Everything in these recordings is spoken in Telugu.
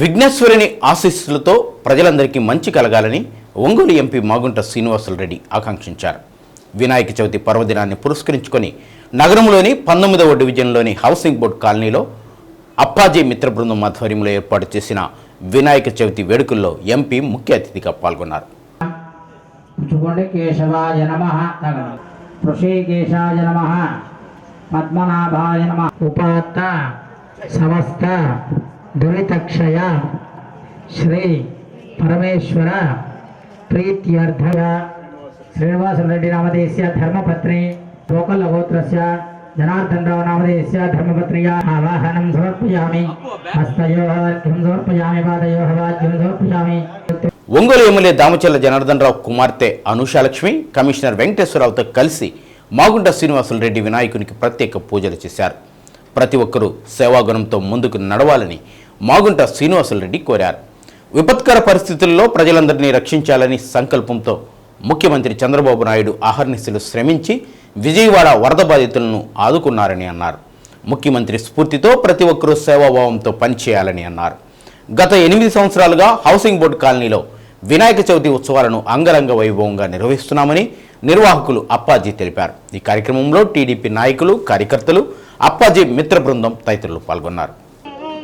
విఘ్నేశ్వరుని ఆశీస్సులతో ప్రజలందరికీ మంచి కలగాలని ఒంగోలు ఎంపీ మాగుంట శ్రీనివాసులు రెడ్డి ఆకాంక్షించారు. వినాయక చవితి పర్వదినాన్ని పురస్కరించుకొని నగరంలోని పంతొమ్మిదవ డివిజన్లోని హౌసింగ్ బోర్డు కాలనీలో అప్పాజీ మిత్ర బృందం ఆధ్వర్యంలో ఏర్పాటు చేసిన వినాయక చవితి వేడుకల్లో ఎంపీ ముఖ్య అతిథిగా పాల్గొన్నారు. పద్మనాభాయ సమస్త దురితక్షయ శ్రీ పరమేశ్వర ప్రీత్యర్థయ శ్రీనివాసరెడ్డి నామధేయస్య ధర్మపత్ని గోకల గోత్రస్య జనార్దన్ రావు నామధేయస్య ధర్మపత్నియా ఆవాహనం సమర్పయామి హస్తయోః అర్ఘ్యం సమర్పయామి పాదయోహ వాద్యం సమర్పయామి ఒంగోలు ఎమ్మెల్యే దామచల్ల జనార్దన్ రావు కుమార్తె అనుషాలక్ష్మి కమిషనర్ వెంకటేశ్వరరావుతో కలిసి మాగుంట శ్రీనివాసులు రెడ్డి వినాయకునికి ప్రత్యేక పూజలు చేశారు. ప్రతి ఒక్కరూ సేవాగుణంతో ముందుకు నడవాలని మాగుంట శ్రీనివాసులరెడ్డి కోరారు. విపత్కర పరిస్థితుల్లో ప్రజలందరినీ రక్షించాలని సంకల్పంతో ముఖ్యమంత్రి చంద్రబాబు నాయుడు ఆహర్నిశలు శ్రమించి విజయవాడ వరద బాధితులను ఆదుకున్నారని అన్నారు. ముఖ్యమంత్రి స్ఫూర్తితో ప్రతి ఒక్కరూ సేవాభావంతో పనిచేయాలని అన్నారు. గత ఎనిమిది సంవత్సరాలుగా హౌసింగ్ బోర్డు కాలనీలో వినాయక చవితి ఉత్సవాలను అంగరంగ వైభవంగా నిర్వహిస్తున్నామని నిర్వాహకులు అప్పాజీ తెలిపారు. ఈ కార్యక్రమంలో టీడీపీ నాయకులు కార్యకర్తలు అప్పాజీ మిత్ర బృందం తదితరులు పాల్గొన్నారు.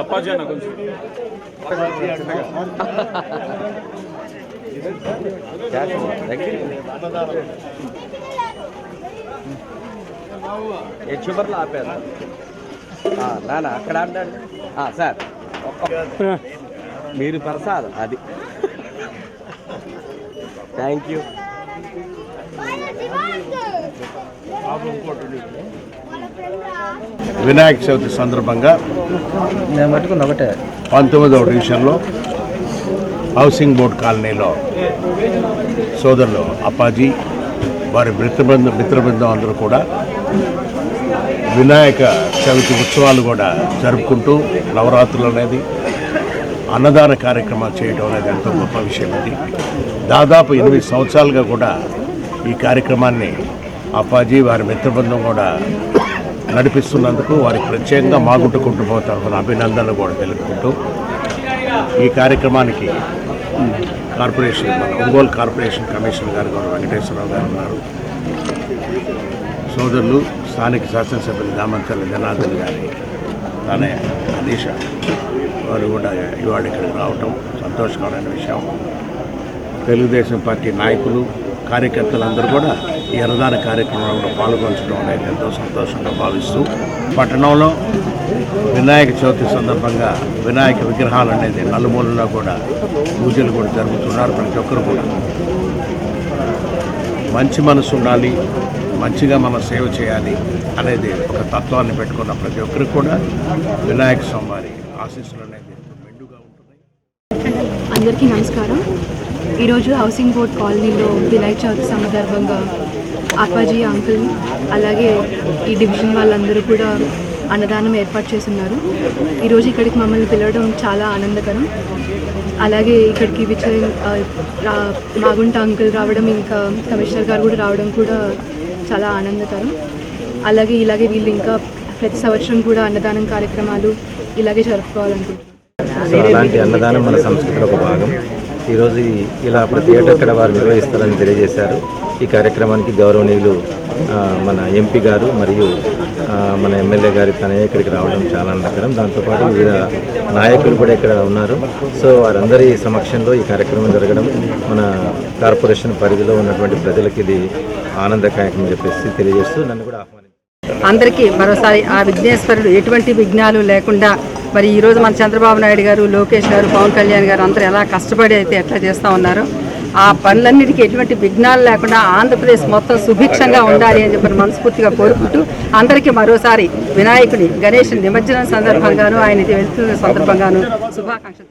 అప్పాజీ అన్న కొంచెం చివరిలో ఆపారు నానా అక్కడ అంటాడు సార్ మీరు ప్రసాద్ అది థ్యాంక్ యూ వినాయక చవితి సందర్భంగా పంతొమ్మిదవ డివిజన్లో హౌసింగ్ బోర్డ్ కాలనీలో సోదరులు అప్పాజీ వారి మిత్రబృందం మిత్రబృందం అందరూ కూడా వినాయక చవితి ఉత్సవాలు కూడా జరుపుకుంటూ నవరాత్రులు అనేది అన్నదాన కార్యక్రమాలు చేయడం అనేది ఎంతో గొప్ప విషయం ఇది. దాదాపు ఎనిమిది సంవత్సరాలుగా కూడా ఈ కార్యక్రమాన్ని అప్పాజీ వారి మిత్రబృందం కూడా నడిపిస్తున్నందుకు వారికి ప్రత్యేకంగా మా కుటుంబం తరఫున అభినందనలు కూడా తెలుపుకుంటూ ఈ కార్యక్రమానికి కార్పొరేషన్ మన ఒంగోలు కార్పొరేషన్ కమిషనర్ గారు గారు వెంకటేశ్వరరావు గారు ఉన్నారు. సోదరులు స్థానిక శాసనసభ్యులు దామంతల జనార్దన్ గారి అనే అనీష వారు కూడా ఇవాళ ఇక్కడికి రావటం సంతోషకరమైన విషయం. తెలుగుదేశం పార్టీ నాయకులు కార్యకర్తలందరూ కూడా ఈ అన్నదాన కార్యక్రమంలో పాల్గొనడం అనేది ఎంతో సంతోషంగా భావిస్తూ పట్టణంలో వినాయక చవితి సందర్భంగా వినాయక విగ్రహాలు అనేది నలుమూలలో కూడా పూజలు కూడా జరుగుతున్నారు ప్రతి ఒక్కరు కూడా. మంచి మనసు ఉండాలి మంచిగా మనం సేవ చేయాలి అనేది ఒక తత్వాన్ని పెట్టుకున్న ప్రతి ఒక్కరు కూడా వినాయక స్వామి ఆశీస్సులు అనేది మెండుగా ఉంటున్నాయి. అందరికీ నమస్కారం. ఈరోజు హౌసింగ్ బోర్డ్ కాలనీలో వినాయక చవితి సందర్భంగా అప్పాజీ అంకుల్ అలాగే ఈ డివిజన్ వాళ్ళందరూ కూడా అన్నదానం ఏర్పాటు చేస్తున్నారు. ఈరోజు ఇక్కడికి మమ్మల్ని పిలవడం చాలా ఆనందకరం. అలాగే ఇక్కడికి విజయ్ రా మాగుంట అంకుల్ రావడం ఇంకా కమిషనర్ గారు కూడా రావడం కూడా చాలా ఆనందకరం. అలాగే ఇలాగే వీళ్ళు ఇంకా ప్రతి సంవత్సరం కూడా అన్నదానం కార్యక్రమాలు ఇలాగే జరుపుకోవాలనుకుంటున్నాను అలాంటి అన్నదానం మన సంస్కృతిలో ఒక భాగం. ఈరోజు ఇలా ప్రతి ఏటా ఇక్కడ వారు నిర్వహిస్తారని తెలియజేశారు. ఈ కార్యక్రమానికి గౌరవనీయులు మన ఎంపీ గారు మరియు మన ఎమ్మెల్యే గారి తనయ్య ఇక్కడికి రావడం చాలా ఆనందకరం. దాంతోపాటు వివిధ నాయకులు కూడా ఇక్కడ ఉన్నారు. సో వారందరి సమక్షంలో ఈ కార్యక్రమం జరగడం మన కార్పొరేషన్ పరిధిలో ఉన్నటువంటి ప్రజలకు ఇది ఆనందకాయకం చెప్పేసి తెలియజేస్తూ నన్ను కూడా ఆహ్వానించారు. అందరికీ మరోసారి ఆ విఘ్నేశ్వరుడు ఎటువంటి విఘ్నాలు లేకుండా మరి ఈరోజు మన చంద్రబాబు నాయుడు గారు లోకేష్ గారు పవన్ కళ్యాణ్ గారు అందరూ ఎలా కష్టపడి అయితే ఎట్లా చేస్తూ ఉన్నారో. ఆ పనులన్నిటికీ ఎటువంటి విఘ్నాలు లేకుండా ఆంధ్రప్రదేశ్ మొత్తం సుభిక్షంగా ఉండాలి అని చెప్పి మనస్ఫూర్తిగా కోరుకుంటూ అందరికీ మరోసారి వినాయకుని గణేష్ నిమజ్జనం సందర్భంగాను ఆయన వెళ్తున్న సందర్భంగాను శుభాకాంక్షలు